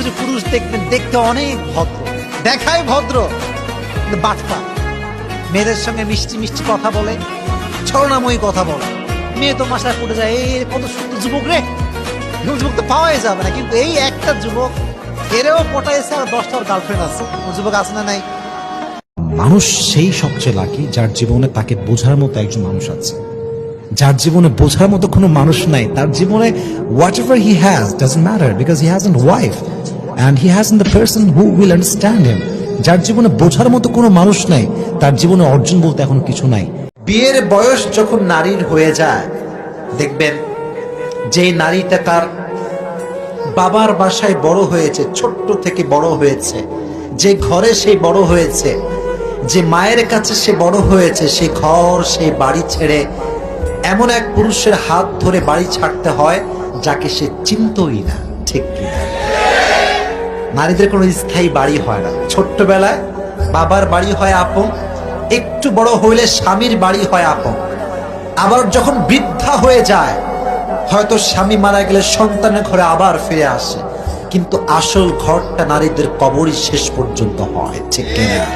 কিছু পুরুষ দেখবেন, দেখতে অনেক ভদ্র। দেখায় ভদ্র বাটপা। মেয়েদের সঙ্গে মিষ্টি মিষ্টি কথা বলে, ছলনাময়ী কথা বলে। মেয়ে তো মাসায় পড়ে যায়, এই কত সুন্দর যুবক রে। যুবক তো পাওয়াই যাবে না। কিন্তু এই একটা যুবক এরেও পটাইছে আর দশটার গার্লফ্রেন্ড আছে। যুবক আছে না নাই? মানুষ সেই সবচেয়ে লাকি যার জীবনে তাকে বোঝার মতো একজন মানুষ আছে। যার জীবনে বোঝার মতো কোনো মানুষ নাই, তার জীবনে whatever he has doesn't matter because he has wife and he has the person who will understand him যার জীবনে বোঝার মতো কোনো মানুষ নাই, তার জীবনে অর্জন বলতে এখন কিছু নাই। বিয়ের বয়স যখন নারীর হয়ে যায়, দেখবেন যে নারীটা তার বাবার বাসায় বড় হয়েছে, ছোট্ট থেকে বড় হয়েছে, যে ঘরে সে বড় হয়েছে, যে মায়ের কাছে সে বড় হয়েছে, সে ঘর, সে বাড়ি ছেড়ে এমন এক পুরুষের হাত ধরে বাড়ি ছাড়তে হয় যাকে সে চিনতই না, ঠিক কিনা নারীদের কোনো স্থায়ী বাড়ি হয় না। ছোট্টবেলায় বাবার বাড়ি হয় আপন, একটু বড় হইলে স্বামীর বাড়ি হয় আপন। আবার যখন বৃদ্ধা হয়ে যায়, হয়তো স্বামী মারা গেলে সন্তানের ঘরে আবার ফিরে আসে। কিন্তু আসল ঘরটা নারীদের কবরই শেষ পর্যন্ত হয়, ঠিক কিনা